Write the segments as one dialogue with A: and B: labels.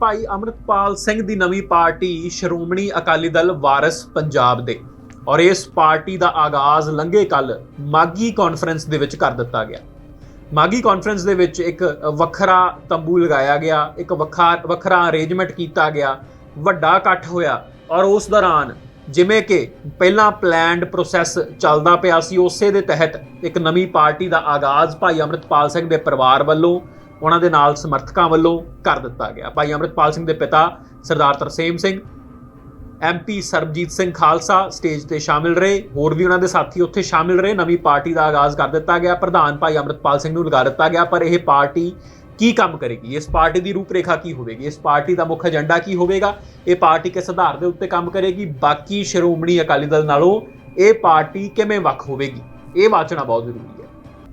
A: ਭਾਈ ਅਮਰਤਪਾਲ ਸਿੰਘ ਦੀ ਨਵੀਂ ਪਾਰਟੀ ਸ਼੍ਰੋਮਣੀ ਅਕਾਲੀ ਦਲ ਵਾਰਿਸ ਪੰਜਾਬ ਦੇ। ਔਰ ਇਸ ਪਾਰਟੀ ਦਾ ਆਗਾਜ਼ ਲੰਘੇ ਕੱਲ ਮਾਗੀ ਕਾਨਫਰੰਸ ਦੇ ਵਿੱਚ ਕਰ ਦਿੱਤਾ ਗਿਆ। ਮਾਗੀ ਕਾਨਫਰੰਸ ਦੇ ਵਿੱਚ ਇੱਕ ਵੱਖਰਾ ਤੰਬੂ ਲਗਾਇਆ ਗਿਆ, ਇੱਕ ਵੱਖਰਾ ਵੱਖਰਾ ਅਰੇਂਜਮੈਂਟ ਕੀਤਾ ਗਿਆ, ਵੱਡਾ ਇਕੱਠ ਹੋਇਆ। ਔਰ ਉਸ ਦੌਰਾਨ ਜਿਵੇਂ ਕਿ ਪਹਿਲਾਂ ਪਲਾਨਡ ਪ੍ਰੋਸੈਸ ਚੱਲਦਾ ਪਿਆ ਸੀ, ਉਸੇ ਦੇ ਤਹਿਤ ਇੱਕ ਨਵੀਂ ਪਾਰਟੀ ਦਾ ਆਗਾਜ਼ ਭਾਈ ਅਮਰਤਪਾਲ ਸਿੰਘ ਦੇ ਪਰਿਵਾਰ ਵੱਲੋਂ ਉਹਨਾਂ ਦੇ ਨਾਲ ਸਮਰਥਕਾਂ ਵੱਲੋਂ ਕਰ ਦਿੱਤਾ ਗਿਆ। ਭਾਈ ਅਮਰਤਪਾਲ ਸਿੰਘ ਦੇ ਪਿਤਾ ਸਰਦਾਰ ਤਰਸੇਮ ਸਿੰਘ ਐਮਪੀ ਸਰਬਜੀਤ ਸਿੰਘ ਖਾਲਸਾ ਸਟੇਜ ਤੇ ਸ਼ਾਮਿਲ ਰਹੇ। ਹੋਰ ਵੀ ਉਹਨਾਂ ਦੇ ਸਾਥੀ ਉੱਥੇ ਸ਼ਾਮਿਲ ਰਹੇ। ਨਵੀਂ ਪਾਰਟੀ ਦਾ ਆਗਾਜ਼ ਕਰ ਦਿੱਤਾ ਗਿਆ। ਪ੍ਰਧਾਨ ਭਾਈ ਅਮਰਤਪਾਲ ਸਿੰਘ ਨੂੰ ਲਗਾ ਦਿੱਤਾ ਗਿਆ। ਪਰ ਇਹ ਪਾਰਟੀ ਕੀ ਕੰਮ ਕਰੇਗੀ? ਇਸ ਪਾਰਟੀ ਦੀ ਰੂਪਰੇਖਾ ਕੀ ਹੋਵੇਗੀ? ਇਸ ਪਾਰਟੀ ਦਾ ਮੁੱਖ ਏਜੰਡਾ ਕੀ ਹੋਵੇਗਾ? ਇਹ ਪਾਰਟੀ ਕਿਸ ਆਧਾਰ ਦੇ ਉੱਤੇ ਕੰਮ ਕਰੇਗੀ? ਬਾਕੀ ਸ਼੍ਰੋਮਣੀ ਅਕਾਲੀ ਦਲ ਨਾਲੋਂ ਇਹ ਪਾਰਟੀ ਕਿਵੇਂ ਵੱਖ ਹੋਵੇਗੀ? ਇਹ ਵਾਚਣਾ ਬਹੁਤ ਜ਼ਰੂਰੀ ਹੈ।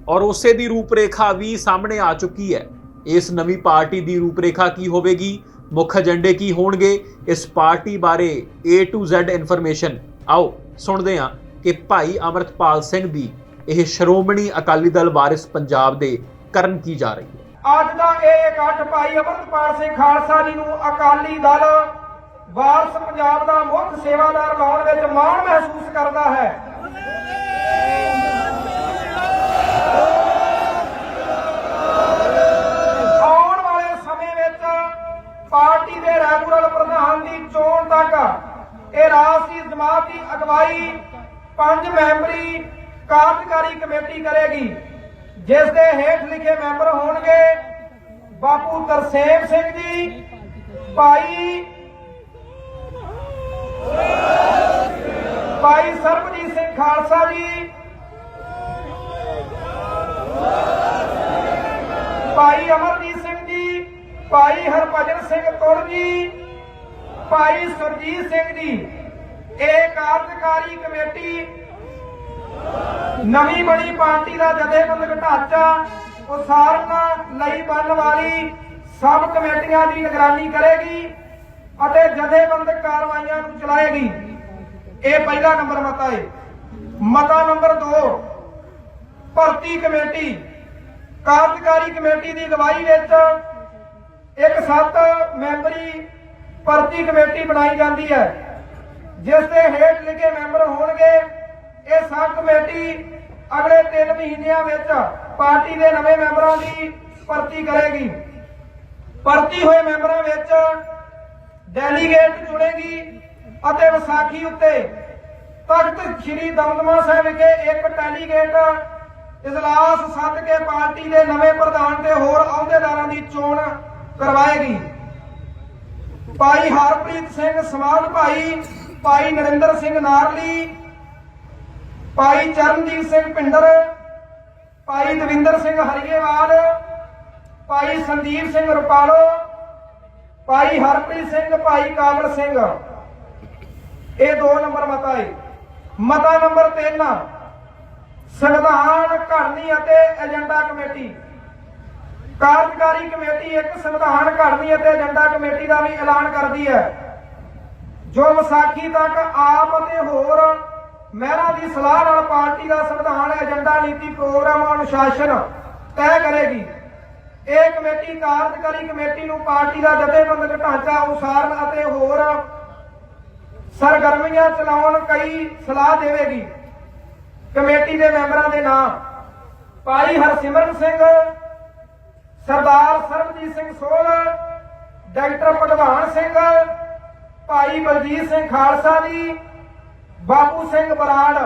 A: ਔਰ ਉਸੇ ਦੀ ਰੂਪਰੇਖਾ ਵੀ ਸਾਹਮਣੇ ਆ ਚੁੱਕੀ ਹੈ। ਇਸ ਨਵੀਂ ਪਾਰਟੀ ਦੀ ਰੂਪਰੇਖਾ ਕੀ ਹੋਵੇਗੀ? ਮੁੱਖ ਏਜੰਡੇ ਕੀ ਹੋਣਗੇ? ਇਸ ਪਾਰਟੀ ਬਾਰੇ A to Z ਇਨਫੋਰਮੇਸ਼ਨ ਆਓ, ਸੁਣਦੇ ਹਾਂ ਕਿ ਭਾਈ ਅਮਰਤਪਾਲ ਸਿੰਘ ਦੀ ਇਹ ਸ਼੍ਰੋਮਣੀ ਅਕਾਲੀ ਦਲ ਵਾਰਿਸ ਪੰਜਾਬ ਦੇ ਕਰਨ ਕੀ ਜਾ ਰਹੀ ਹੈ।
B: ਅੱਜ ਦਾ ਇਹ ਇਕੱਠ ਭਾਈ ਅਮਰਤਪਾਲ ਸਿੰਘ ਖਾਲਸਾ ਜੀ ਨੂੰ ਅਕਾਲੀ ਦਲ ਵਾਰਸ ਪੰਜਾਬ ਦਾ ਮੁੱਖ ਸੇਵਾਦਾਰ ਲਾਉਣ ਵਿੱਚ ਮਾਣ ਮਹਿਸੂਸ ਕਰਦਾ ਹੈ। ਪਾਰਟੀ ਦੇ ਰੈਗੂਲਰ ਪ੍ਰਧਾਨ ਦੀ ਚੋਣ ਤੱਕ ਇਹ ਰਾਸ਼ਟਰੀ ਜਮਾਤ ਦੀ ਅਗਵਾਈ ਪੰਜ ਮੈਂਬਰੀ ਕਾਰਜਕਾਰੀ ਕਮੇਟੀ ਕਰੇਗੀ, ਜਿਸ ਦੇ ਹੇਠ ਲਿਖੇ ਮੈਂਬਰ ਹੋਣਗੇ ਬਾਪੂ ਤਰਸੇਮ ਸਿੰਘ ਜੀ, ਭਾਈ ਭਾਈ ਸਰਬਜੀਤ ਸਿੰਘ ਖਾਲਸਾ ਜੀ, ਭਾਈ ਅਮਰ ਭਾਈ ਹਰਭਜਨ ਸਿੰਘ ਤੁਰ ਜੀ। ਭਾਈ ਸੁਰਜੀਤ ਸਿੰਘ ਜੀ, ਇਹ ਕਾਰਜਕਾਰੀ ਕਮੇਟੀ ਨਵੀਂ ਬਣੀ ਪਾਰਟੀ ਦਾ ਜਥੇਬੰਦਕ ਢਾਂਚਾ ਉਸਾਰਨ ਲਈ ਬਣਨ ਵਾਲੀ ਸਬ ਕਮੇਟੀਆਂ ਦੀ ਨਿਗਰਾਨੀ ਕਰੇਗੀ ਅਤੇ ਜਥੇਬੰਦਕ ਕਾਰਵਾਈਆਂ ਨੂੰ ਚਲਾਏਗੀ। ਇਹ ਪਹਿਲਾ ਨੰਬਰ ਮਤਾ ਹੈ ਮਤਾ ਨੰਬਰ 2 ਭਰਤੀ ਕਮੇਟੀ। ਕਾਰਜਕਾਰੀ ਕਮੇਟੀ ਦੀ ਅਗਵਾਈ ਵਿੱਚ ਇੱਕ ਸੱਤ ਮੈਂਬਰੀ ਭਰਤੀ ਕਮੇਟੀ ਬਣਾਈ ਜਾਂਦੀ ਹੈ, ਜਿਸ ਦੇ ਹੇਠ ਲਿਖੇ ਮੈਂਬਰ ਹੋਣਗੇ। ਇਹ ਸਬ ਕਮੇਟੀ ਅਗਲੇ 3 ਮਹੀਨਿਆਂ ਵਿੱਚ ਪਾਰਟੀ ਦੇ ਨਵੇਂ ਮੈਂਬਰਾਂ ਦੀ ਭਰਤੀ ਕਰੇਗੀ। ਭਰਤੀ ਹੋਏ ਮੈਂਬਰਾਂ ਵਿੱਚ ਡੈਲੀਗੇਟ ਚੁਣੇਗੀ ਅਤੇ ਵਿਸਾਖੀ ਉੱਤੇ ਤਖਤ ਸ੍ਰੀ ਦਮਦਮਾ ਸਾਹਿਬ ਵਿਖੇ ਇੱਕ ਡੈਲੀਗੇਟ ਇਜਲਾਸ ਸੱਦ ਕੇ ਪਾਰਟੀ ਦੇ ਨਵੇਂ ਪ੍ਰਧਾਨ ਤੇ ਹੋਰ ਅਹੁਦੇਦਾਰਾਂ ਦੀ ਚੋਣ ਕਰਵਾਏਗੀ। ਭਾਈ ਹਰਪ੍ਰੀਤ ਸਿੰਘ ਸਮਾਨ ਭਾਈ ਭਾਈ ਨਰਿੰਦਰ ਸਿੰਘ ਨਾਰਲੀ, ਭਾਈ ਚਰਨਜੀਤ ਸਿੰਘ ਪਿੰਡਰ ਭਾਈ ਦਵਿੰਦਰ ਸਿੰਘ ਹਰੀਏਵਾਲ, ਭਾਈ ਸੰਦੀਪ ਸਿੰਘ ਰੁਪਾਲੋ, ਭਾਈ ਹਰਪ੍ਰੀਤ ਸਿੰਘ, ਭਾਈ ਕਾਬਲ ਸਿੰਘ। ਇਹ ਦੋ ਨੰਬਰ ਮਤਾ ਹੈ। ਮਤਾ ਨੰਬਰ 3 ਸੰਵਿਧਾਨ, ਘੜਨੀ ਅਤੇ ਏਜੰਡਾ ਕਮੇਟੀ। ਕਾਰਜਕਾਰੀ ਕਮੇਟੀ ਇੱਕ ਸੰਵਿਧਾਨ ਘੜਨੀ ਅਤੇ ਏਜੰਡਾ ਕਮੇਟੀ ਦਾ ਵੀ ਐਲਾਨ ਕਰਦੀ ਹੈ। ਜੋ ਵਿਸਾਖੀ ਤੱਕ ਆਪ ਅਤੇ ਹੋਰ ਮਹਿਲਾ ਦੀ ਸਲਾਹ ਨਾਲ ਪਾਰਟੀ ਦਾ ਸੰਵਿਧਾਨ ਏਜੰਡਾ ਨੀਤੀ ਪ੍ਰੋਗਰਾਮ ਅਨੁਸ਼ਾਸਨ ਤੈਅ ਕਰੇਗੀ। ਇਹ ਕਮੇਟੀ ਕਾਰਜਕਾਰੀ ਕਮੇਟੀ ਨੂੰ ਪਾਰਟੀ ਦਾ ਜਥੇਬੰਦਕ ਢਾਂਚਾ ਉਸਾਰਨ ਅਤੇ ਹੋਰ ਸਰਗਰਮੀਆਂ ਚਲਾਉਣ ਕਈ ਸਲਾਹ ਦੇਵੇਗੀ। ਕਮੇਟੀ ਦੇ ਮੈਂਬਰਾਂ ਦੇ ਨਾਮ ਭਾਈ ਹਰਸਿਮਰਨ ਸਿੰਘ ਸਰਦਾਰ ਸਰਬਜੀਤ ਸਿੰਘ ਸੋਲ ਡਾਕਟਰ ਭਗਵਾਨ ਸਿੰਘ, ਭਾਈ ਬਲਜੀਤ ਸਿੰਘ ਖਾਲਸਾ ਜੀ, ਬਾਪੂ ਸਿੰਘ ਬਰਾੜ।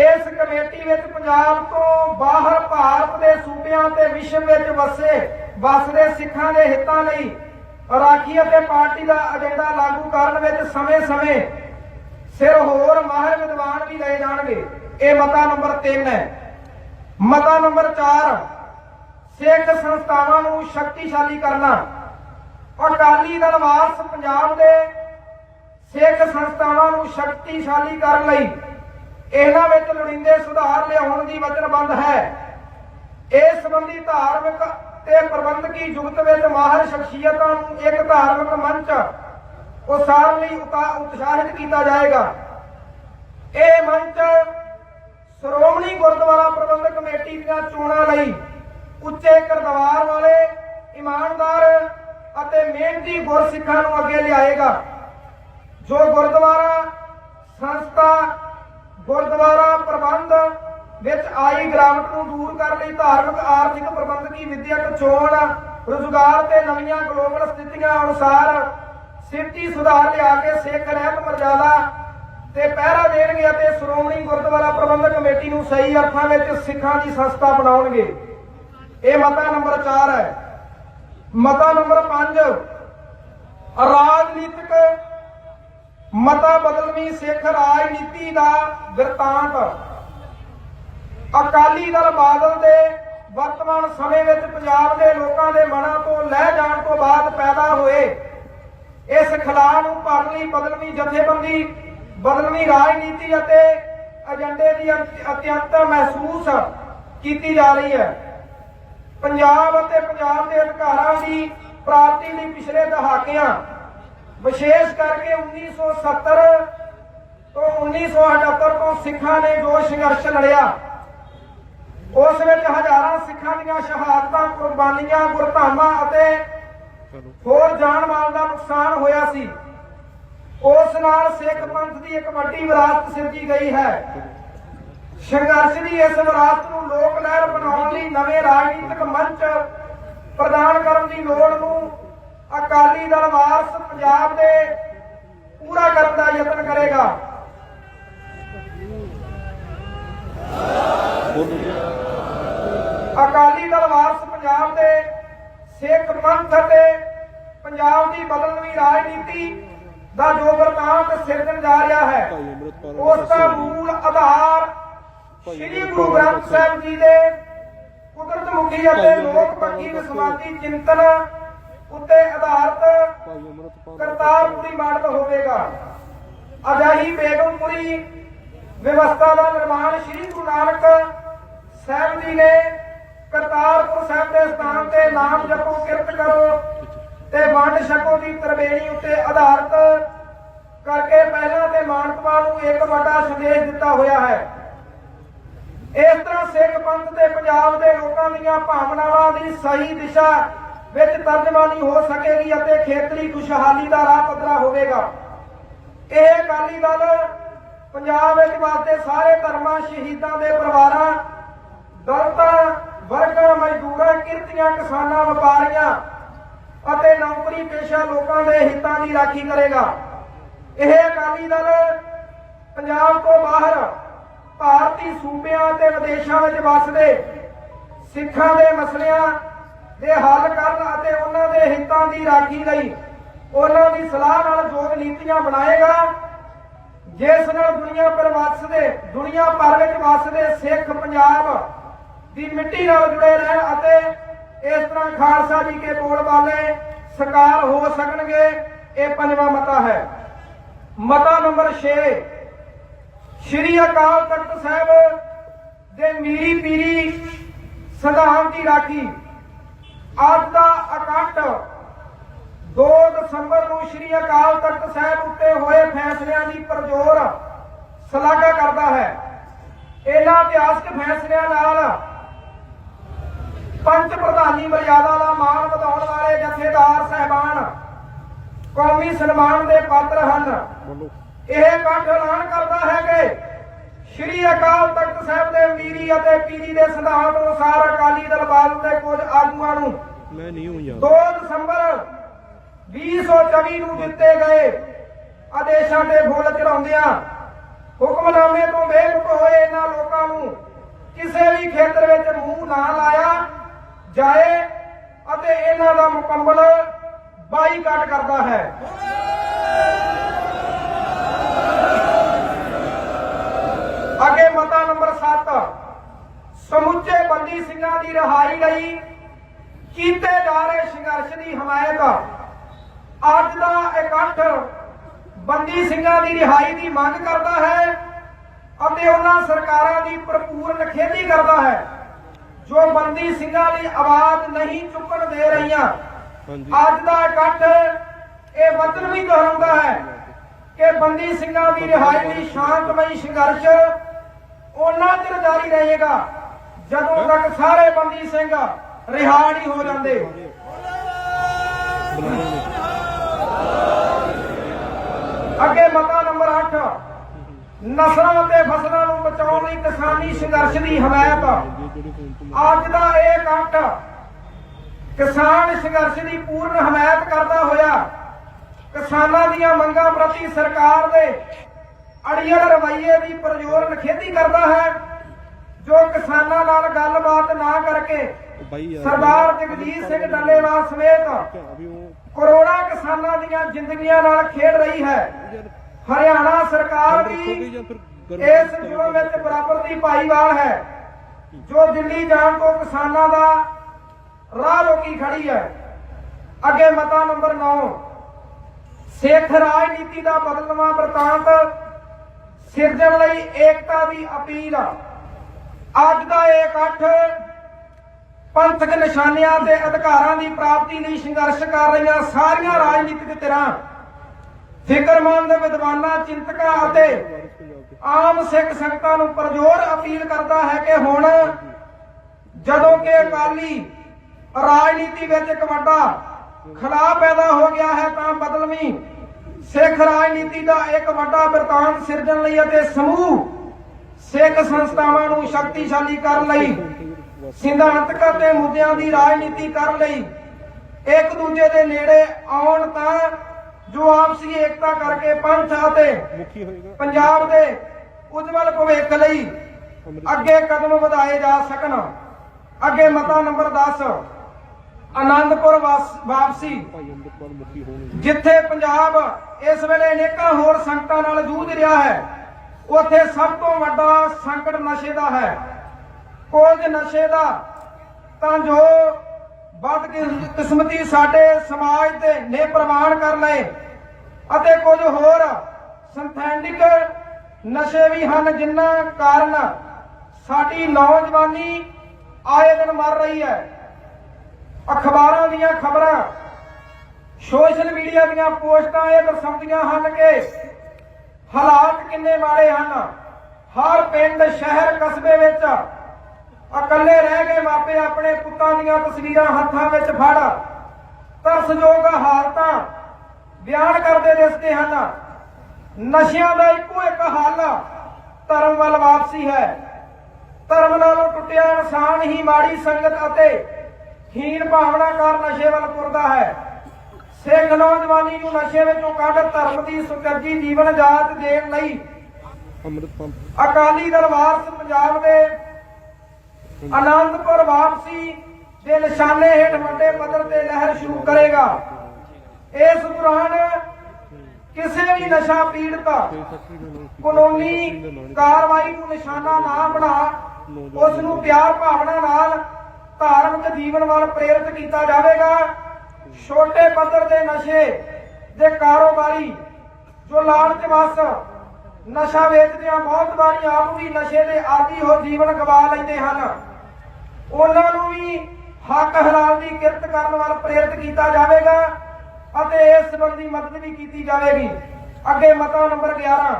B: ਇਸ ਕਮੇਟੀ ਵਿੱਚ ਪੰਜਾਬ ਤੋਂ ਬਾਹਰ ਭਾਰਤ ਦੇ ਸੂਬਿਆਂ ਤੇ ਵਿਸ਼ਵ ਵਿੱਚ ਵਸੇ, ਵਸਦੇ ਸਿੱਖਾਂ ਦੇ ਹਿੱਤਾਂ ਲਈ ਰਾਖੀ ਅਤੇ ਪਾਰਟੀ ਦਾ ਏਜੰਡਾ ਲਾਗੂ ਕਰਨ ਵਿੱਚ ਸਮੇਂ-ਸਮੇਂ ਸਿਰ ਹੋਰ ਮਾਹਿਰ ਵਿਦਵਾਨ ਵੀ ਲਏ ਜਾਣਗੇ। ਇਹ ਮਤਾ ਨੰਬਰ 3 ਹੈ। ਮਤਾ ਨੰਬਰ 4 ਸਿੱਖ ਸੰਸਥਾਵਾਂ ਨੂੰ ਸ਼ਕਤੀਸ਼ਾਲੀ ਕਰਨਾ। ਅਕਾਲੀ ਦਲ ਵਾਰਸ ਪੰਜਾਬ ਦੇ ਸਿੱਖ ਸੰਸਥਾਵਾਂ ਨੂੰ ਸ਼ਕਤੀਸ਼ਾਲੀ ਕਰਨ ਲਈ ਇਹਨਾਂ ਵਿੱਚ ਲੋੜੀਂਦੇ ਸੁਧਾਰ ਲਿਆਉਣ ਦੀ ਵਚਨਬੰਧ ਹੈ। ਇਸ ਸੰਬੰਧੀ ਧਾਰਮਿਕ ਤੇ ਪ੍ਰਬੰਧਕੀ ਜੁਗਤ ਵਿੱਚ ਮਾਹਰ ਸ਼ਖਸੀਅਤਾਂ ਨੂੰ ਇੱਕ ਧਾਰਮਿਕ ਮੰਚ ਉਸਾਰਨ ਲਈ ਉਤਾ- ਉਤਸ਼ਾਹਿਤ ਕੀਤਾ ਜਾਏਗਾ। ਇਹ ਮੰਚ ਸ਼੍ਰੋਮਣੀ ਗੁਰਦੁਆਰਾ ਪ੍ਰਬੰਧਕ ਕਮੇਟੀ ਦੀਆਂ ਚੋਣਾਂ ਲਈ ਉੱਚੇ ਕਰਦਵਾਰ ਵਾਲੇ ਇਮਾਨਦਾਰ ਅਤੇ ਮਿਹਨਤੀ ਗੁਰਸਿੱਖਾਂ ਨੂੰ ਅੱਗੇ ਲਿਆਏਗਾ। ਜੋ ਗੁਰਦੁਆਰਾ ਸੰਸਥਾ, ਗੁਰਦੁਆਰਾ ਪ੍ਰਬੰਧ ਵਿੱਚ ਆਈ ਗਿਰਾਵਟ ਨੂੰ ਦੂਰ ਕਰਨ ਲਈ ਧਾਰਮਿਕ, ਆਰਥਿਕ ਪ੍ਰਬੰਧਕੀ ਵਿਦਿਅਕ ਚੋਣ, ਰੁਜ਼ਗਾਰ ਤੇ ਨਵੀਆਂ ਗਲੋਬਲ ਸਥਿਤੀਆਂ ਅਨੁਸਾਰ ਸਿੱਧੀ ਸੁਧਾਰ ਲਿਆ ਕੇ ਸਿੱਖ, ਰਹਿਤ ਮਰਜ਼ਾਦਾ ਤੇ ਪਹਿਰਾ ਦੇਣਗੇ ਅਤੇ ਸ਼੍ਰੋਮਣੀ ਗੁਰਦੁਆਰਾ ਪ੍ਰਬੰਧਕ ਕਮੇਟੀ ਨੂੰ ਸਹੀ ਅਰਥਾਂ ਵਿੱਚ ਸਿੱਖਾਂ ਦੀ ਸੰਸਥਾ ਬਣਾਉਣਗੇ। ਇਹ ਮਤਾ ਨੰਬਰ 4 ਹੈ। ਮਤਾ ਨੰਬਰ 5 ਰਾਜਨੀਤਿਕ ਮਤਾ ਬਦਲਵੀ ਸਿੱਖ ਰਾਜਨੀਤੀ ਦਾ ਵਰਤਾਂਤ ਅਕਾਲੀ ਦਲ ਬਾਦਲ ਦੇ ਵਰਤਮਾਨ ਸਮੇਂ ਵਿੱਚ ਪੰਜਾਬ ਦੇ ਲੋਕਾਂ ਦੇ ਮਨਾਂ ਤੋਂ ਲੈ ਜਾਣ ਤੋਂ ਬਾਅਦ ਪੈਦਾ ਹੋਏ। ਇਸ ਖਿਲਾਫ ਨੂੰ ਭਰਨ ਲਈ ਬਦਲਵੀਂ ਜਥੇਬੰਦੀ ਬਦਲਵੀਂ ਰਾਜਨੀਤੀ ਅਤੇ ਏਜੰਡੇ ਦੀ ਅਤਿਅੰਤ ਮਹਿਸੂਸ ਕੀਤੀ ਜਾ ਰਹੀ ਹੈ। ਪੰਜਾਬ ਅਤੇ ਪੰਜਾਬ ਦੇ ਅਧਿਕਾਰਾਂ ਦੀ ਪ੍ਰਾਪਤੀ ਲਈ ਪਿਛਲੇ ਦਹਾਕਿਆਂ, ਵਿਸ਼ੇਸ਼ ਕਰਕੇ 1970 ਤੋਂ 1978 ਤੋਂ ਸਿੱਖਾਂ ਨੇ ਜੋ ਸੰਘਰਸ਼ ਲੜਿਆ, ਉਸ ਵਿੱਚ ਹਜ਼ਾਰਾਂ ਸਿੱਖਾਂ ਦੀਆਂ ਸ਼ਹਾਦਤਾਂ, ਕੁਰਬਾਨੀਆਂ, ਗੁਰਧਾਮਾਂ ਅਤੇ ਹੋਰ ਜਾਨ ਮਾਲ ਦਾ ਨੁਕਸਾਨ ਹੋਇਆ ਸੀ। ਉਸ ਨਾਲ ਸਿੱਖ ਪੰਥ ਦੀ ਇੱਕ ਵੱਡੀ ਵਿਰਾਸਤ ਸਿਰਜੀ ਗਈ ਹੈ। ਸੰਘਰਸ਼ ਦੀ ਇਸ ਵਿਰਾਸਤ ਨੂੰ ਲੋਕ ਲਹਿਰ ਬਣਾਉਣ ਲਈ ਨਵੇਂ ਰਾਜਨੀਤਿਕ ਮੰਚ ਪ੍ਰਦਾਨ ਕਰਨ ਦੀ ਲੋੜ ਨੂੰ ਅਕਾਲੀ ਦਲ ਵਾਰਸ ਪੰਜਾਬ ਦੇ ਪੂਰਾ ਕਰਨ ਦਾ ਯਤਨ ਕਰੇਗਾ। ਅਕਾਲੀ ਦਲ ਵਾਰਸ ਪੰਜਾਬ ਦੇ ਸਿੱਖ ਪੰਥ ਅਤੇ ਪੰਜਾਬ ਦੀ ਬਦਲਵੀਂ ਰਾਜਨੀਤੀ ਦਾ ਜੋ ਵਰਤਾਂਤ ਸਿਰਜਣ ਜਾ ਰਿਹਾ ਹੈ। ਉਸ ਦਾ ਮੂਲ ਆਧਾਰ ਸ੍ਰੀ ਗੁਰੂ ਗ੍ਰੰਥ ਸਾਹਿਬ ਜੀ ਦੇ ਕੁਦਰਤ ਮੁਖੀ ਅਤੇ ਲੋਕ ਪੱਖੀ ਵਿਸਵਾਦੀ ਚਿੰਤਨ ਉੱਤੇ ਆਧਾਰਿਤ ਕਰਤਾਰਪੁਰੀ ਮਾਡਲ ਹੋਵੇਗਾ। ਅਜਾਹੀ ਬੇਗਮਪੁਰੀ ਵਿਵਸਥਾ ਦਾ ਨਿਰਮਾਣ ਸ੍ਰੀ ਗੁਰੂ ਨਾਨਕ ਸਾਹਿਬ ਜੀ ਨੇ ਕਰਤਾਰਪੁਰ ਸਾਹਿਬ ਦੇ ਸਥਾਨ ਤੇ ਨਾਮ ਜਪੋ ਕਿਰਤ ਕਰੋ ਤੇ ਵੰਡ ਛਕੋ ਦੀ ਤਰਵੇਣੀ ਉੱਤੇ ਆਧਾਰਿਤ ਕਰਕੇ ਪਹਿਲਾਂ ਤੇ ਮਾਨਵਤਾ ਨੂੰ ਇੱਕ ਵੱਡਾ ਸੰਦੇਸ਼ ਦਿੱਤਾ ਹੋਇਆ ਹੈ। ਇਸ ਤਰ੍ਹਾਂ ਸਿੱਖ ਪੰਥ ਤੇ ਪੰਜਾਬ ਦੇ ਲੋਕਾਂ ਦੀਆਂ ਭਾਵਨਾਵਾਂ ਦੀ ਸਹੀ ਦਿਸ਼ਾ ਵਿੱਚ ਤਰਜਮਾਨੀ ਹੋ ਸਕੇਗੀ ਅਤੇ ਖੇਤਰੀ ਖੁਸ਼ਹਾਲੀ ਦਾ ਰਾਹ ਪੱਧਰਾ ਹੋਵੇਗਾ। ਇਹ ਅਕਾਲੀ ਦਲ ਪੰਜਾਬ ਵਿੱਚ ਵਾਸਤੇ ਸਾਰੇ ਧਰਮਾਂ, ਸ਼ਹੀਦਾਂ ਦੇ ਪਰਿਵਾਰਾਂ, ਦਲਤਾਂ, ਵਰਗਾਂ, ਮਜ਼ਦੂਰਾਂ, ਕਿਰਤੀਆਂ, ਕਿਸਾਨਾਂ, ਵਪਾਰੀਆਂ ਅਤੇ ਨੌਕਰੀ ਪੇਸ਼ਾ ਲੋਕਾਂ ਦੇ ਹਿੱਤਾਂ ਦੀ ਰਾਖੀ ਕਰੇਗਾ। ਇਹ ਅਕਾਲੀ ਦਲ ਪੰਜਾਬ ਤੋਂ ਬਾਹਰ ਭਾਰਤੀ ਸੂਬਿਆਂ ਤੇ ਵਿਦੇਸ਼ਾਂ ਵਿੱਚ ਵਸਦੇ ਸਿੱਖਾਂ ਦੇ ਮਸਲਿਆਂ ਦੇ ਹੱਲ ਕਰਨ ਅਤੇ ਉਹਨਾਂ ਦੇ ਹਿੱਤਾਂ ਦੀ ਰਾਖੀ ਲਈ ਉਹਨਾਂ ਦੀ ਸਲਾਹ ਨਾਲ ਯੋਗ ਨੀਤੀਆਂ ਬਣਾਏਗਾ, ਜਿਸ ਨਾਲ ਦੁਨੀਆ ਪਰ ਵੱਸਦੇ, ਦੁਨੀਆ ਭਰ ਵਿੱਚ ਵੱਸਦੇ ਸਿੱਖ ਪੰਜਾਬ ਦੀ ਮਿੱਟੀ ਨਾਲ ਜੁੜੇ ਰਹਿਣ ਅਤੇ ਇਸ ਤਰ੍ਹਾਂ ਖਾਲਸਾ ਜੀ ਕੇ ਬੋਲ ਵਾਲੇ ਸਰਕਾਰ ਹੋ ਸਕਣਗੇ, ਇਹ ਪੰਜਵਾਂ ਮਤਾ ਹੈ। ਮਤਾ ਨੰਬਰ 6 ਸ਼੍ਰੀ ਅਕਾਲ ਤਖਤ ਸਾਹਿਬ ਦੇ ਮੀਰੀ ਪੀਰੀ ਸੰਵਿਧਾਨ ਦੀ ਰਾਖੀ। ਅੱਜ ਦਾ ਇਕੱਠ 2 ਦਸੰਬਰ ਨੂੰ ਸ਼੍ਰੀ ਅਕਾਲ ਤਖਤ ਸਾਹਿਬ ਉੱਤੇ ਹੋਏ ਫੈਸਲਿਆਂ ਦੀ ਪਰਜੋਰ ਸ਼ਲਾਘਾ ਕਰਦਾ ਹੈ। ਇਹਨਾਂ ਇਤਿਹਾਸਕ ਫੈਸਲਿਆਂ ਨਾਲ ਪੰਚ ਪ੍ਰਧਾਨੀ ਮਰਿਆਦਾ ਦਾ ਮਾਣ ਵਧਾਉਣ ਵਾਲੇ ਜਥੇਦਾਰ ਸਹਿਬਾਨ ਕੌਮੀ ਸਨਮਾਨ ਦੇ ਪਾਤਰ ਹਨ। ਇਹ ਇਕੱਠ ਐਲਾਨ ਕਰਦਾ ਹੈ ਕਿ ਸ਼੍ਰੀ ਅਕਾਲ ਤਖਤ ਸਾਹਿਬ ਦੇ ਮੀਰੀ ਅਤੇ ਪੀਰੀ ਦੇ ਸਿਧਾਂਤ ਅਨੁਸਾਰ ਅਕਾਲੀ ਦਲ ਬਾਦਲ ਦੇ ਕੁਝ ਆਗੂਆਂ ਨੂੰ
C: ਮੈਂ ਨਹੀਂ ਹੂੰ ਯਾਰ।
B: 2 ਦਸੰਬਰ 2024 ਨੂੰ ਦਿੱਤੇ ਗਏ ਆਦੇਸ਼ਾਂ ਤੇ ਫੁੱਲ ਚੜਾਉਂਦਿਆਂ ਹੁਕਮਨਾਮੇ ਤੋਂ ਬੇਮੁਖ ਹੋਏ ਇਹਨਾਂ ਲੋਕਾਂ ਨੂੰ ਕਿਸੇ ਵੀ ਖੇਤਰ ਵਿੱਚ ਮੂੰਹ ਨਾ ਲਾਇਆ ਜਾਏ ਅਤੇ ਇਹਨਾਂ ਦਾ ਮੁਕੰਮਲ ਬਾਈਕਾਟ ਕਰਦਾ ਹੈ ਅੱਗੇ ਮਤਾ ਨੰਬਰ 7 ਸਮੁੱਚੇ ਬੰਦੀ ਸਿੰਘਾਂ ਦੀ ਰਿਹਾਈ ਲਈ ਕੀਤੇ ਜਾ ਰਹੇ ਸੰਘਰਸ਼ ਦੀ ਹਮਾਇਤ। ਅੱਜ ਦਾ ਇਕੱਠ ਬੰਦੀ ਸਿੰਘਾਂ ਦੀ ਰਿਹਾਈ ਦੀ ਮੰਗ ਕਰਦਾ ਹੈ ਅਤੇ ਉਹਨਾਂ ਸਰਕਾਰਾਂ ਦੀ ਭਰਪੂਰ ਨਖੇਦੀ ਕਰਦਾ ਹੈ। ਜੋ ਬੰਦੀ ਸਿੰਘਾਂ ਦੀ ਆਵਾਜ਼ ਨਹੀਂ ਚੁੱਕਣ ਦੇ ਰਹੀਆਂ। ਅੱਜ ਦਾ ਇਕੱਠ ਇਹ ਵਚਨ ਵੀ ਦੁਹਰਾਉਂਦਾ ਹੈ ਕਿ ਬੰਦੀ ਸਿੰਘਾਂ ਦੀ ਰਿਹਾਈ ਲਈ ਸ਼ਾਂਤਮਈ ਸੰਘਰਸ਼ ਉਹਨਾਂ ਚਿਰ ਜਾਰੀ ਰਹੇਗਾ। ਜਦੋਂ ਤੱਕ ਸਾਰੇ ਬੰਦੀ ਸਿੰਘ ਰਿਹਾ ਨਹੀਂ ਹੋ ਜਾਂਦੇ।
C: ਅੱਗੇ ਮਤਾ ਨੰਬਰ 8
B: ਨਸਲਾਂ ਤੇ ਫਸਲਾਂ ਨੂੰ ਬਚਾਉਣ ਲਈ ਕਿਸਾਨੀ ਸੰਘਰਸ਼ ਦੀ ਹਮਾਇਤ ਅੱਜ ਦਾ ਇਹ ਇਕੱਠ ਕਿਸਾਨ ਸੰਘਰਸ਼ ਦੀ ਪੂਰਨ ਹਮਾਇਤ ਕਰਦਾ ਹੋਇਆ ਕਿਸਾਨਾਂ ਦੀਆਂ ਮੰਗਾਂ ਪ੍ਰਤੀ ਸਰਕਾਰ ਦੇ ਅੜੀਅਲ ਰਵਈਏ ਦੀ ਪ੍ਰਜੋਰ ਨਖੇਦੀ ਕਰਦਾ ਹੈ। ਜੋ ਕਿਸਾਨਾਂ ਨਾਲ ਗੱਲਬਾਤ ਨਾ ਕਰਕੇ ਸਰਦਾਰ ਜਗਜੀਤ ਸਿੰਘ ਡੱਲੇਵਾਲ ਸਮੇਤ ਕਰੋੜਾਂ ਕਿਸਾਨਾਂ ਦੀਆਂ ਜ਼ਿੰਦਗੀਆਂ ਨਾਲ ਖੇਡ ਰਹੀ ਹੈ। ਹਰਿਆਣਾ ਸਰਕਾਰ ਵੀ ਇਸ ਜੁਰਮ ਵਿੱਚ ਬਰਾਬਰ ਦੀ ਭਾਈਵਾਲ ਹੈ। ਜੋ ਦਿੱਲੀ ਜਾਣ ਤੋਂ ਕਿਸਾਨਾਂ ਦਾ ਰਾਹ ਰੋਕੀ ਖੜੀ ਹੈ। ਅੱਗੇ ਮਤਾ ਨੰਬਰ 9 ਸਿੱਖ ਰਾਜਨੀਤੀ ਦਾ ਬਦਲਵਾਂ ਵਰਤਾਂਤ ਸਿਰਜਣ ਲਈ ਏਕਤਾ ਦੀ ਅਪੀਲ ਅੱਜ ਦਾ ਇਹ ਇਕੱਠ ਪੰਥਕ ਨਿਸ਼ਾਨਿਆਂ ਤੇ ਅਧਿਕਾਰਾਂ ਦੀ ਪ੍ਰਾਪਤੀ ਲਈ ਸੰਘਰਸ਼ ਕਰ ਰਹੀਆਂ ਸਾਰੀਆਂ ਰਾਜਨੀਤਿਕ ਧਿਰਾਂ, ਫਿਕਰਮੰਦ ਵਿਦਵਾਨਾਂ, ਚਿੰਤਕਾਂ ਅਤੇ ਆਮ ਸਿੱਖ ਸੰਗਤਾਂ ਨੂੰ ਪਰਜੋਰ ਅਪੀਲ ਕਰਦਾ ਹੈ ਕਿ ਹੁਣ ਜਦੋਂ ਕਿ ਅਕਾਲੀ ਰਾਜਨੀਤੀ ਵਿੱਚ ਇੱਕ ਵੱਡਾ ਖਲਾਅ ਪੈਦਾ ਹੋ ਗਿਆ ਹੈ, ਤਾਂ ਬਦਲਵੀਂ ਸਿੱਖ ਰਾਜਨੀਤੀ ਦਾ ਇੱਕ ਵੱਡਾ ਵਰਤਾਂਤ ਸਿਰਜਣ ਲਈ ਅਤੇ ਸਮੂਹ ਸਿੱਖ ਸੰਸਥਾਵਾਂ ਨੂੰ ਸ਼ਕਤੀਸ਼ਾਲੀ ਕਰਨ ਲਈ ਸਿਧਾਂਤਕ ਅਤੇ ਮੁੱਦਿਆਂ ਦੀ ਰਾਜਨੀਤੀ ਕਰਨ ਲਈ ਇੱਕ ਦੂਜੇ ਦੇ ਨੇੜੇ ਆਉਣ ਤਾਂ ਜੋ ਆਪਸੀ ਏਕਤਾ ਕਰਕੇ ਪੰਥ ਅਤੇ ਪੰਜਾਬ ਦੇ ਉਜਵਲ ਭਵਿੱਖ ਲਈ ਅੱਗੇ ਕਦਮ ਵਧਾਏ ਜਾ ਸਕਣ। ਅੱਗੇ ਮਤਾ ਨੰਬਰ 10 ਆਨੰਦਪੁਰ ਵਾਸ- ਵਾਪਸੀ।
C: ਭਾਈ
B: ਜਿੱਥੇ ਪੰਜਾਬ ਇਸ ਵੇਲੇ ਅਨੇਕਾਂ ਹੋਰ ਸੰਕਟਾਂ ਨਾਲ ਜੂਝ ਰਿਹਾ ਹੈ। ਉੱਥੇ ਸਭ ਤੋਂ ਵੱਡਾ ਸੰਕਟ ਨਸ਼ੇ ਦਾ ਹੈ। ਕੁਝ ਨਸ਼ੇ ਦਾ ਤਾਂ ਜੋ ਬਦ ਕਿਸਮਤੀ ਸਾਡੇ ਸਮਾਜ ਦੇ ਨੇ ਪ੍ਰਮਾਣ ਕਰ ਲਏ ਅਤੇ ਕੁਝ ਹੋਰ ਸਿੰਥੈਟਿਕ ਨਸ਼ੇ ਵੀ ਹਨ ਜਿਨ੍ਹਾਂ ਕਾਰਨ ਸਾਡੀ ਨੌਜਵਾਨੀ ਆਏ ਦਿਨ ਮਰ ਰਹੀ ਹੈ। ਅਖਬਾਰਾਂ ਦੀਆਂ ਖਬਰਾਂ, ਸੋਸ਼ਲ ਮੀਡੀਆ ਦੀਆਂ ਪੋਸਟਾਂ ਇਹ ਦਰਸਾਉਂਦੀਆਂ ਹਨ ਕਿ ਹਾਲਾਤ ਕਿੰਨੇ ਮਾੜੇ ਹਨ? ਹਰ ਪਿੰਡ, ਸ਼ਹਿਰ, ਕਸਬੇ ਵਿੱਚ ਇਕੱਲੇ ਰਹਿ ਗਏ ਮਾਪੇ ਆਪਣੇ ਪੁੱਤਾਂ ਦੀਆਂ ਤਸਵੀਰਾਂ ਹੱਥਾਂ ਵਿੱਚ ਫੜ ਤਰਸਯੋਗ ਹਾਲਤਾਂ ਬਿਆਨ ਕਰਦੇ ਦਿਸਦੇ ਹਨ। ਨਸ਼ਿਆਂ ਦਾ ਇੱਕੋ ਇੱਕ ਹੱਲ ਧਰਮ ਵੱਲ ਵਾਪਸੀ ਹੈ। ਧਰਮ ਨਾਲੋਂ ਟੁੱਟਿਆ ਇਨਸਾਨ ਹੀ ਮਾੜੀ ਸੰਗਤ ਅਤੇ ਹੀਣ ਭਾਵਨਾ ਕਾਰਨ ਨਸ਼ੇ ਵੱਲ ਤੁਰਦਾ ਹੈ। ਸਿੱਖ ਨੌਜਵਾਨੀ ਨੂੰ ਨਸ਼ੇ ਵਿੱਚੋਂ ਕੱਢ ਧਰਮ ਦੀ ਸੁਚੱਜੀ ਜੀਵਨ ਜਾਤ ਦੇਣ ਲਈ
C: ਅੰਮ੍ਰਿਤਪਾਲ
B: ਅਕਾਲੀ ਦਲ ਵਾਰਸ ਪੰਜਾਬ ਦੇ ਆਨੰਦਪੁਰ ਵਾਪਸੀ ਦੇ ਨਿਸ਼ਾਨੇ ਹੇਠ ਵੱਡੇ ਪੱਧਰ ਤੇ ਲਹਿਰ ਸ਼ੁਰੂ ਕਰੇਗਾ। ਇਸ ਦੌਰਾਨ ਕਿਸੇ ਵੀ ਨਸ਼ਾ ਪੀੜਤ ਕਾਨੂੰਨੀ ਕਾਰਵਾਈ ਨੂੰ ਨਿਸ਼ਾਨਾ ਨਾ ਬਣਾ ਉਸ ਨੂੰ ਪਿਆਰ ਭਾਵਨਾ ਨਾਲ ਧਾਰਮਿਕ ਜੀਵਨ ਵੱਲ ਪ੍ਰੇਰਿਤ ਕੀਤਾ ਜਾਵੇਗਾ। ਛੋਟੇ ਪੱਧਰ ਦੇ ਨਸ਼ੇ ਦੇ ਕਾਰੋਬਾਰੀ ਜੋ ਲਾਲਚ ਵਸ ਨਸ਼ਾ ਵੇਚਦਿਆਂ ਬਹੁਤ ਵਾਰੀ ਆਪ ਵੀ ਨਸ਼ੇ ਦੇ ਆਦੀ ਹੋ ਜੀਵਨ ਗਵਾ ਲੈਂਦੇ ਹਨ। ਉਹਨਾਂ ਨੂੰ ਵੀ ਹੱਕ ਹਲਾਲ ਦੀ ਕਿਰਤ ਕਰਨ ਵੱਲ ਪ੍ਰੇਰਿਤ ਕੀਤਾ ਜਾਵੇਗਾ ਅਤੇ ਇਸ ਸੰਬੰਧੀ ਮਦਦ ਵੀ ਕੀਤੀ ਜਾਵੇਗੀ। ਅੱਗੇ ਮਤਾ ਨੰਬਰ 11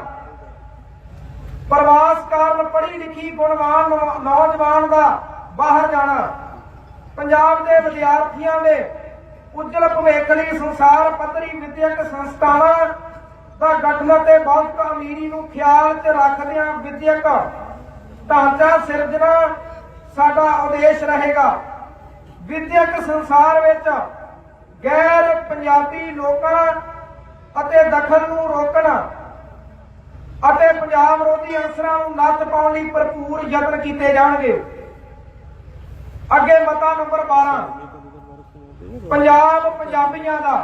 B: ਪ੍ਰਵਾਸ ਕਾਰਨ ਪੜ੍ਹੀ ਲਿਖੀ ਗੁਣਵਾਨ ਨੌਜਵਾਨ ਦਾ ਬਾਹਰ ਜਾਣਾ। ਪੰਜਾਬ ਦੇ ਵਿਦਿਆਰਥੀਆਂ ਦੇ ਉੱਜਲ ਭਵਿੱਖ ਲਈ ਸੰਸਾਰ ਪੱਧਰੀ ਵਿਦਿਅਕ ਸੰਸਥਾਵਾਂ ਦਾ ਗਠਨ ਅਤੇ ਬਹੁਤ ਅਮੀਰੀ ਨੂੰ ਖਿਆਲ 'ਚ ਰੱਖਦਿਆਂ ਵਿਦਿਅਕ ਢਾਂਚਾ ਸਿਰਜਣਾ ਸਾਡਾ ਉਦੇਸ਼ ਰਹੇਗਾ। ਵਿਦਿਅਕ ਸੰਸਾਰ ਵਿੱਚ ਗੈਰ ਪੰਜਾਬੀ ਲੋਕਾਂ ਅਤੇ ਦਖਲ ਨੂੰ ਰੋਕਣਾ ਅਤੇ ਪੰਜਾਬ ਵਿਰੋਧੀ ਅਨਸਰਾਂ ਨੂੰ ਨੱਥ ਪਾਉਣ ਲਈ ਭਰਪੂਰ ਯਤਨ ਕੀਤੇ ਜਾਣਗੇ। ਅੱਗੇ ਮਤਾ ਨੰਬਰ 12 ਪੰਜਾਬ ਪੰਜਾਬੀਆਂ ਦਾ।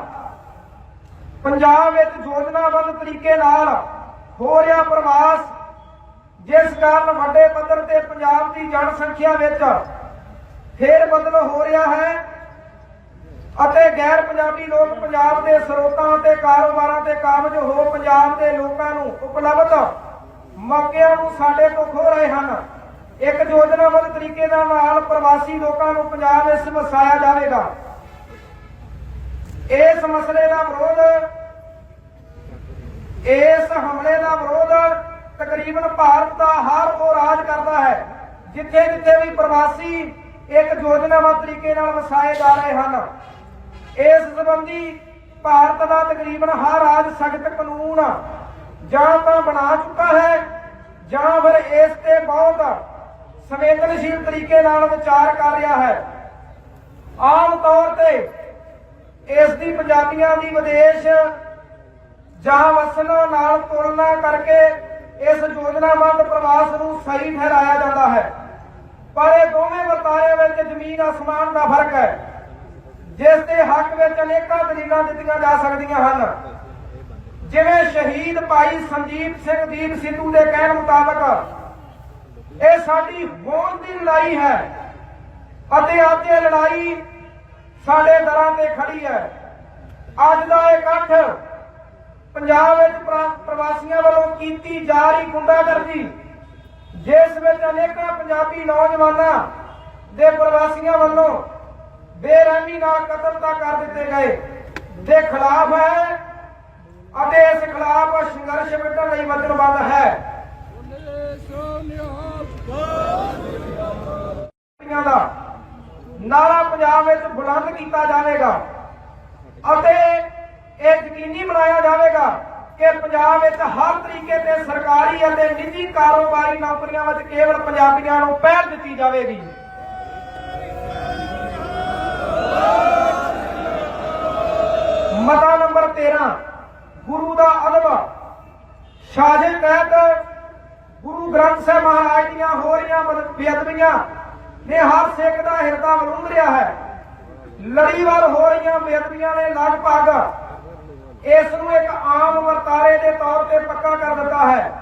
B: ਪੰਜਾਬ ਵਿੱਚ ਯੋਜਨਾਬੱਧ ਤਰੀਕੇ ਨਾਲ ਹੋ ਰਿਹਾ ਪ੍ਰਵਾਸ, ਜਿਸ ਕਾਰਨ ਵੱਡੇ ਪੱਧਰ ਤੇ ਪੰਜਾਬ ਦੀ ਜਨਸੰਖਿਆ ਵਿੱਚ ਫੇਰ ਬਦਲ ਹੋ ਰਿਹਾ ਹੈ ਅਤੇ ਗੈਰ ਪੰਜਾਬੀ ਲੋਕ ਪੰਜਾਬ ਦੇ ਸਰੋਤਾਂ ਤੇ ਕਾਰੋਬਾਰਾਂ ਤੇ ਕਾਬਜ ਹੋ ਪੰਜਾਬ ਦੇ ਲੋਕਾਂ ਨੂੰ ਉਪਲਬਧ ਮੌਕਿਆਂ ਨੂੰ ਸਾਡੇ ਤੋਂ ਖੋ ਰਹੇ ਹਨ। ਇੱਕ ਯੋਜਨਾਬੱਧ ਤਰੀਕੇ ਦੇ ਨਾਲ ਪ੍ਰਵਾਸੀ ਲੋਕਾਂ ਨੂੰ ਪੰਜਾਬ ਵਿੱਚ ਵਸਾਇਆ ਜਾਵੇਗਾ। ਇਸ ਮਸਲੇ ਦਾ ਵਿਰੋਧ, ਇਸ ਹਮਲੇ ਦਾ ਵਿਰੋਧ ਤਕਰੀਬਨ ਭਾਰਤ ਦਾ ਹਰ ਉਹ ਰਾਜ ਕਰਦਾ ਹੈ, ਜਿੱਥੇ ਜਿੱਥੇ ਵੀ ਪ੍ਰਵਾਸੀ ਇੱਕ ਯੋਜਨਾਬੱਧ ਤਰੀਕੇ ਨਾਲ ਵਸਾਏ ਜਾ ਰਹੇ ਹਨ। ਇਸ ਸੰਬੰਧੀ ਭਾਰਤ ਦਾ ਤਕਰੀਬਨ ਹਰ ਰਾਜ ਸਖਤ ਕਾਨੂੰਨ ਜਾਂ ਤਾਂ ਬਣਾ ਚੁੱਕਾ ਹੈ ਜਾਂ ਫਿਰ ਇਸ ਤੇ ਬਹੁਤ ਸੰਵੇਦਨਸ਼ੀਲ ਤਰੀਕੇ ਨਾਲ ਵਿਚਾਰ ਕਰ ਰਿਹਾ ਹੈ। ਆਮ ਤੌਰ ਤੇ ਇਸ ਦੀ ਪੰਜਾਬੀਆਂ ਦੀ ਵਿਦੇਸ਼ ਜਾਂ ਵਸਣ ਨਾਲ ਤੁਲਨਾ ਕਰਕੇ ਇਸ ਯੋਜਨਾਬੰਦ ਪ੍ਰਵਾਸ ਨੂੰ ਸਹੀ ਠਹਿਰਾਇਆ ਜਾਂਦਾ ਹੈ। ਪਰ ਇਹ ਦੋਵੇਂ ਵਰਤਾਰੇ ਵਿੱਚ ਜ਼ਮੀਨ ਅਸਮਾਨ ਦਾ ਫ਼ਰਕ ਹੈ, ਜਿਸ ਦੇ ਹੱਕ ਵਿੱਚ ਅਨੇਕਾਂ ਦਲੀਲਾਂ ਦਿੱਤੀਆਂ ਜਾ ਸਕਦੀਆਂ ਹਨ। ਜਿਵੇਂ ਸ਼ਹੀਦ ਭਾਈ ਸੰਦੀਪ ਸਿੰਘ ਦੀਪ ਸਿੱਧੂ ਦੇ ਕਹਿਣ ਮੁਤਾਬਕ ਇਹ ਸਾਡੀ ਹੋਂਦ ਦੀ ਲੜਾਈ ਹੈ ਅਤੇ ਅੱਜ ਇਹ ਲੜਾਈ ਸਾਡੇ ਦਰਾਂ ਤੇ ਖੜੀ ਹੈ। ਅੱਜ ਦਾ ਇਕੱਠ ਪੰਜਾਬ ਵਿੱਚ ਪ੍ਰਵਾਸੀਆਂ ਵੱਲੋਂ ਕੀਤੀ ਜਾ ਰਹੀ ਗੁੰਡਾਗਰਦੀ, ਜਿਸ ਵਿੱਚ ਅਨੇਕਾਂ ਪੰਜਾਬੀ ਨੌਜਵਾਨਾਂ ਦੇ ਪ੍ਰਵਾਸੀਆਂ ਵੱਲੋਂ ਬੇਰਹਿਮੀ ਨਾਲ ਕਤਲ ਤਾਂ ਕਰ ਦਿੱਤੇ ਗਏ। ਦੇ ਖਿਲਾਫ ਹੈ ਅਤੇ ਇਸ ਖਿਲਾਫ ਸੰਘਰਸ਼ ਵਿੱਢਣ ਲਈ ਵਚਨਬੱਧ ਹੈ ਪੰਜਾਬੀਆਂ ਦਾ ਨਾਰਾ ਪੰਜਾਬ ਵਿੱਚ ਬੁਲੰਦ ਕੀਤਾ ਜਾਵੇਗਾ। ਅਤੇ ਇਹ ਯਕੀਨੀ ਬਣਾਇਆ ਜਾਵੇਗਾ ਕਿ ਪੰਜਾਬ ਵਿੱਚ ਹਰ ਤਰੀਕੇ ਤੇ ਸਰਕਾਰੀ ਅਤੇ ਨਿੱਜੀ ਕਾਰੋਬਾਰੀ ਨੌਕਰੀਆਂ ਵਿੱਚ ਕੇਵਲ ਪੰਜਾਬੀਆਂ ਨੂੰ ਪਹਿਲ ਦਿੱਤੀ ਜਾਵੇਗੀ। ਮਤਾ ਨੰਬਰ 13 ਗੁਰੂ ਦਾ ਅਦਬ। ਸ਼ਾਜੇ ਤਹਿਤ ਗੁਰੂ ਗ੍ਰੰਥ ਸਾਹਿਬ ਮਹਾਰਾਜ ਦੀਆਂ ਹੋ ਰਹੀਆਂ ਬੇਅਦਬੀਆਂ ਨੇ ਹਰ ਸਿੱਖ ਦਾ ਹਿਰਦਾ ਵਲੂੰਦ ਰਿਹਾ ਹੈ। ਲੜੀਵਾਰ ਹੋ ਰਹੀਆਂ ਬੇਅਦਬੀਆਂ ਨੇ ਲਗਭਗ ਇਸ ਨੂੰ ਇੱਕ ਆਮ ਵਰਤਾਰੇ ਦੇ ਤੌਰ ਤੇ ਪੱਕਾ ਕਰ ਦਿੱਤਾ ਹੈ।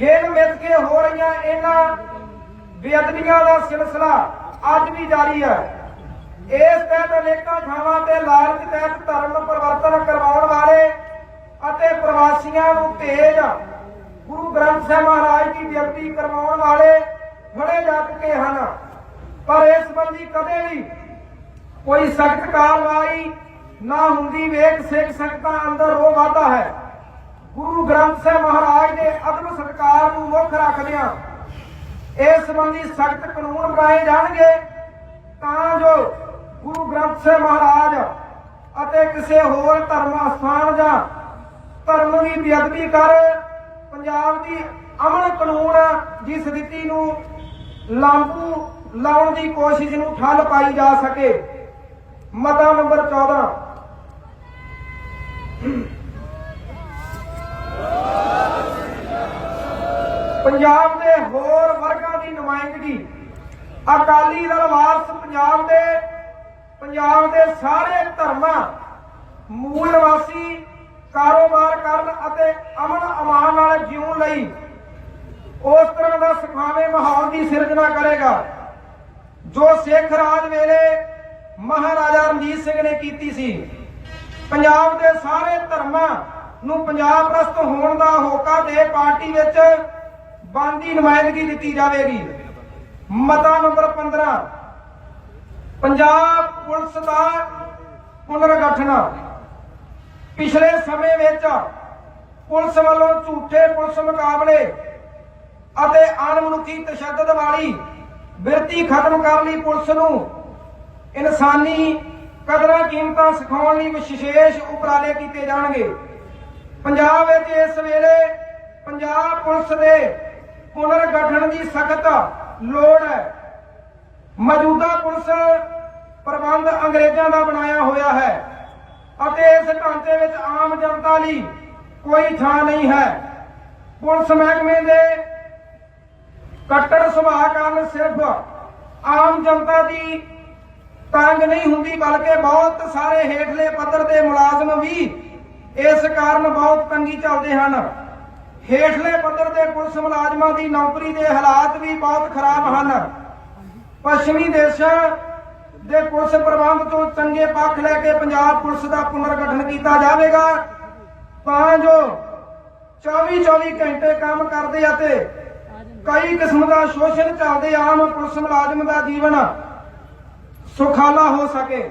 B: ਗਿਣ ਮਿੱਥ ਕੇ ਹੋ ਰਹੀਆਂ ਇਹਨਾਂ ਬੇਅਦਬੀਆਂ ਦਾ ਸਿਲਸਿਲਾ ਅੱਜ ਵੀ ਜਾਰੀ ਹੈ। ਇਸ ਤਹਿਤ ਅਨੇਕਾਂ ਥਾਵਾਂ ਤੇ ਲਾਲਚ ਤਹਿਤ ਧਰਮ ਪਰਿਵਰਤਨ ਕਰਵਾਉਣ ਵਾਲੇ ਅਤੇ ਪ੍ਰਵਾਸੀਆਂ ਨੂੰ ਭੇਜ ਗੁਰੂ ਗ੍ਰੰਥ ਸਾਹਿਬ ਮਹਾਰਾਜ ਦੀ ਬੇਅਦਬੀ ਕਰਵਾਉਣ ਵਾਲੇ ਫੜੇ ਜਾ ਚੁੱਕੇ ਹਨ। ਪਰ ਇਸ ਸੰਬੰਧੀ ਕਦੇ ਵੀ ਕੋਈ ਸਖਤ ਕਾਰਵਾਈ ਨਾ ਹੁੰਦੀ, ਵੇਖ ਸਿੱਖ ਸੰਗਤਾਂ ਅੰਦਰ ਰੋ ਵਾਧਾ ਹੈ। ਗੁਰੂ ਗ੍ਰੰਥ ਸਾਹਿਬ ਮਹਾਰਾਜ ਦੇ ਅਦਬ ਸਤਕਾਰ ਨੂੰ ਮੁੱਖ ਰੱਖਦਿਆਂ ਇਸ ਸੰਬੰਧੀ ਸਖਤ ਕਾਨੂੰਨ ਬਣਾਏ ਜਾਣਗੇ, ਤਾਂ ਜੋ ਗੁਰੂ ਗ੍ਰੰਥ ਸਾਹਿਬ ਮਹਾਰਾਜ ਅਤੇ ਕਿਸੇ ਹੋਰ ਧਰਮ ਅਸਥਾਨ ਜਾਂ ਧਰਮ ਦੀ ਬੇਅਦਬੀ ਕਰ ਪੰਜਾਬ ਦੀ ਅਮਨ ਕਾਨੂੰਨ ਦੀ ਸਥਿਤੀ ਨੂੰ ਲਾਗੂ ਲਾਉਣ ਦੀ ਕੋਸ਼ਿਸ਼ ਨੂੰ ਠੱਲ ਪਾਈ ਜਾ ਸਕੇ। ਮਤਾ ਨੰਬਰ 14 ਪੰਜਾਬ ਦੇ ਹੋਰ ਵਰਗਾਂ ਦੀ ਨੁਮਾਇੰਦਗੀ। ਅਕਾਲੀ ਦਲ ਵਾਰਸ ਪੰਜਾਬ ਦੇ ਪੰਜਾਬ ਦੇ ਸਾਰੇ ਧਰਮਾਂ, ਮੂਲ ਵਾਸੀ ਕਾਰੋਬਾਰ ਕਰਨ ਅਤੇ ਅਮਨ ਅਮਾਨ ਨਾਲ ਜਿਉਣ ਲਈ ਉਸ ਤਰ੍ਹਾਂ ਦਾ ਸੁਖਾਵੇਂ ਮਾਹੌਲ ਦੀ ਸਿਰਜਣਾ ਕਰੇਗਾ, ਜੋ ਸਿੱਖ ਰਾਜ ਵੇਲੇ ਮਹਾਰਾਜਾ ਰਣਜੀਤ ਸਿੰਘ ਨੇ ਕੀਤੀ ਸੀ। ਪੰਜਾਬ ਦੇ ਸਾਰੇ ਧਰਮਾਂ ਨੂੰ ਪੰਜਾਬ ਪ੍ਰਸਤ ਹੋਣ ਦਾ ਹੋਕਾ ਦੇ ਪਾਰਟੀ ਵਿੱਚ ਬੰਦੀ ਨੁਮਾਇੰਦਗੀ ਦਿੱਤੀ ਜਾਵੇਗੀ। ਮਤਾ ਨੰਬਰ 15 ਪੰਜਾਬ ਪੁਲਿਸ ਦਾ ਪੁਨਰਗਠਨ। ਪਿਛਲੇ ਸਮੇਂ ਵਿੱਚ ਪੁਲਿਸ ਵੱਲੋਂ ਝੂਠੇ ਪੁਲਿਸ ਮੁਕਾਬਲੇ ਅਤੇ ਅਣਮਨੁੱਖੀ ਤਸ਼ੱਦਦ ਵਾਲੀ ਬਿਰਤੀ ਖਤਮ ਕਰਨ ਲਈ ਪੁਲਿਸ ਨੂੰ ਇਨਸਾਨੀ ਕਦਰਾਂ ਕੀਮਤਾਂ ਸਿਖਾਉਣ ਲਈ ਵਿਸ਼ੇਸ਼ ਉਪਰਾਲੇ ਕੀਤੇ ਜਾਣਗੇ। ਪੰਜਾਬ ਵਿੱਚ ਇਸ ਵੇਲੇ ਪੰਜਾਬ ਪੁਲਿਸ ਦੇ ਪੁਨਰਗਠਨ ਦੀ ਸਖਤ ਲੋੜ ਹੈ। ਮੌਜੂਦਾ ਪੁਲਿਸ ਪ੍ਰਬੰਧ ਅੰਗਰੇਜ਼ਾਂ ਦਾ ਬਣਾਇਆ ਹੋਇਆ ਹੈ ਅਤੇ ਇਸ ਢਾਂਚੇ ਵਿੱਚ ਆਮ ਜਨਤਾ ਲਈ ਕੋਈ ਥਾਂ ਨਹੀਂ ਹੈ। ਪੁਲਿਸ ਮਹਿਕਮੇ ਦੇ ਕੱਟੜ ਸੁਭਾਅ ਕਾਰਨ ਸਿਰਫ ਆਮ ਜਨਤਾ ਦੀ ਤੰਗ ਨਹੀਂ ਹੁੰਦੀ, ਬਲਕਿ ਬਹੁਤ ਸਾਰੇ ਹੇਠਲੇ ਪੱਧਰ ਦੇ ਮੁਲਾਜ਼ਮ ਵੀ ਇਸ ਕਾਰਨ ਬਹੁਤ ਤੰਗੀ ਚੱਲਦੇ ਹਨ। ਹੇਠਲੇ ਪੱਧਰ ਦੇ ਪੁਲਿਸ ਮੁਲਾਜ਼ਮਾਂ ਦੀ ਨੌਕਰੀ ਦੇ ਹਾਲਾਤ ਵੀ ਬਹੁਤ ਖਰਾਬ ਹਨ। ਪੱਛਮੀ ਦੇਸ਼ਾਂ ਦੇ ਪੁਲਿਸ ਪ੍ਰਬੰਧ ਤੋਂ ਚੰਗੇ ਪੱਖ ਲੈ ਕੇ ਪੰਜਾਬ ਪੁਲਿਸ ਦਾ ਪੁਨਰਗਠਨ ਕੀਤਾ ਜਾਵੇਗਾ। ਤਾਂ ਜੋ 24 24 ਘੰਟੇ ਕੰਮ ਕਰਦੇ ਅਤੇ ਕਈ ਕਿਸਮ ਦਾ ਸ਼ੋਸ਼ਣ ਚੱਲਦੇ ਆਮ ਪੁਲਿਸ ਮੁਲਾਜ਼ਮ ਦਾ ਜੀਵਨ ਸੁਖਾਲਾ ਹੋ ਸਕੇ।